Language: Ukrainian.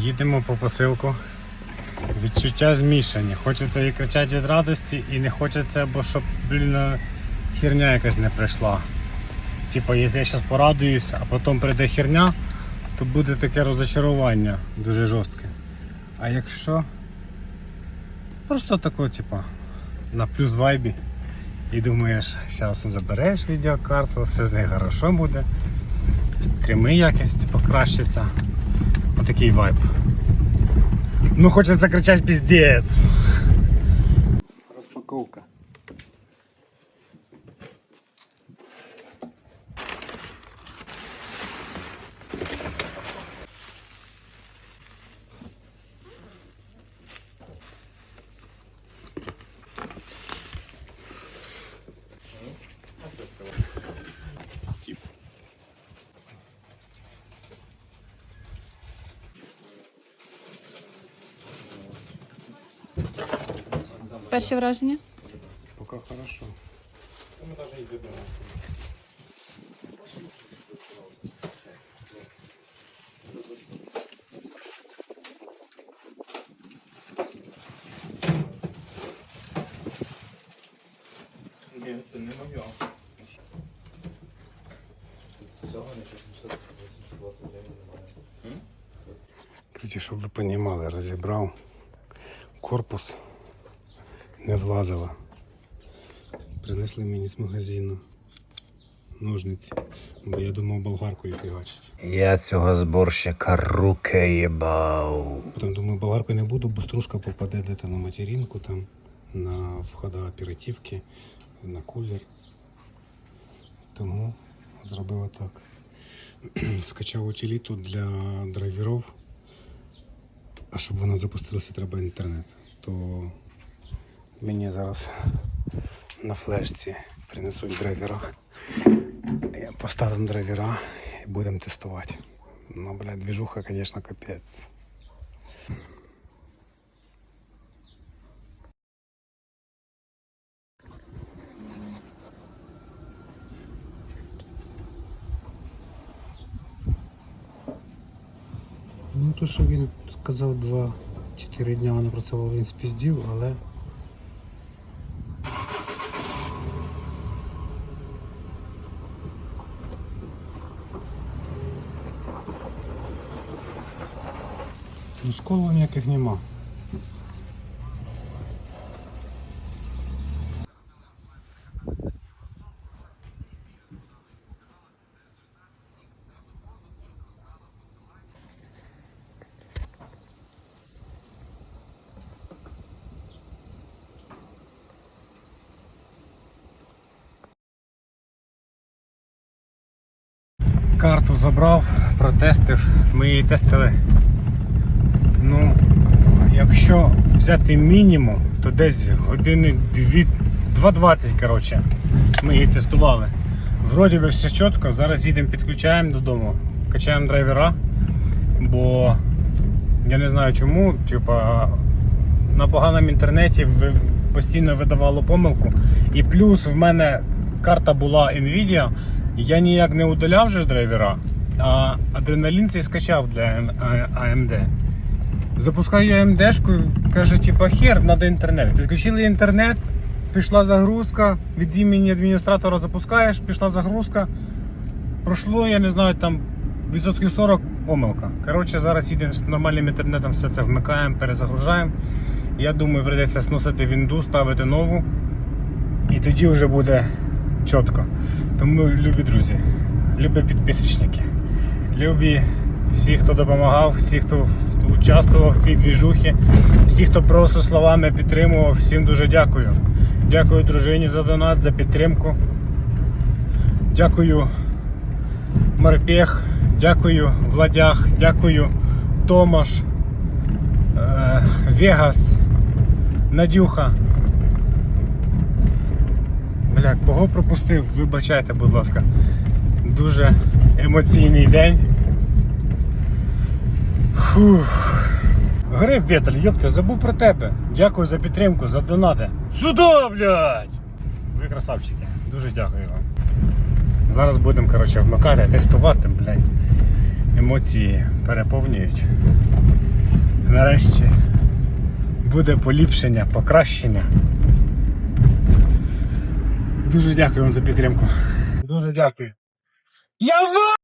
Їдемо по посилку. Відчуття змішані. Хочеться і кричати від радості, і не хочеться, бо щоб, блін, херня якась не прийшла. Типа, якщо я зараз порадуюсь, а потім прийде херня, то буде таке розочарування дуже жорстке. А якщо просто тако, типа, на плюс вайбі і думаєш, зараз забереш відеокарту, все з нею хорошо буде, стріми якість покращиться. Отакий вайб. Ну хочеться кричати піздець. Перші враження? Пока хорошо. Ні, це не моє. Цього не 829 немає. Короче, щоб ви розуміли, розібрав корпус, не влазило. Принесли мені з магазину ножниці, бо я думав болгаркою фігачить. Я цього зборщика руки їбав. Потім думаю, болгаркою не буду, бо стружка попаде десь на материнку, там, на входа оперативки, на кулер. Тому зробив отак. Скачав утиліту для драйверів. А щоб вона запустилася, треба інтернет. То мені зараз на флешці принесуть драйвера. Поставимо драйвера і будемо тестувати. Ну, блядь, движуха, звісно, капець. Ну, то, що він сказав 2-4 дня вона працювала, він спіздів, але. Сколу ніяких нема. Карту забрав, протестив. Ми її тестили. Якщо взяти мінімум, то десь години 2.20, коротше. Ми її тестували. Вроді би все чітко. Зараз їдемо, підключаємо додому, качаємо драйвера, бо я не знаю чому, типа на поганому інтернеті постійно видавало помилку. І плюс в мене карта була Nvidia, я ніяк не удаляв же ж драйвера, а адреналін цей скачав для AMD. Запускаю AMD-шку, каже, типа хер, треба інтернет. Підключили інтернет, пішла загрузка, від імені адміністратора запускаєш, пішла загрузка. Пройшло, я не знаю, там відсотків 40 помилка. Коротше, зараз їдемо з нормальним інтернетом, все це вмикаємо, перезагружаємо. Я думаю, прийдеться сносити вінду, ставити нову. І тоді вже буде чітко. Тому, любі друзі, любі підписчики, любі всі, хто допомагав, всі, хто участвував в цій двіжухі, всі, хто просто словами підтримував, всім дуже дякую. Дякую дружині за донат, за підтримку. Дякую Морпех, дякую Владях, дякую Томаш, е, Вегас, Надюха. Бля, кого пропустив, вибачайте, будь ласка. Дуже емоційний день. Фух. Гриб Вєтель, йопте, забув про тебе. Дякую за підтримку, за донати. Сюди, блядь! Ви красавчики. Дуже дякую вам. Зараз будемо коротше, вмикати, тестувати, блядь. Емоції переповнюють. нарешті буде поліпшення, покращення. Дуже дякую вам за підтримку. Дуже дякую. Я в!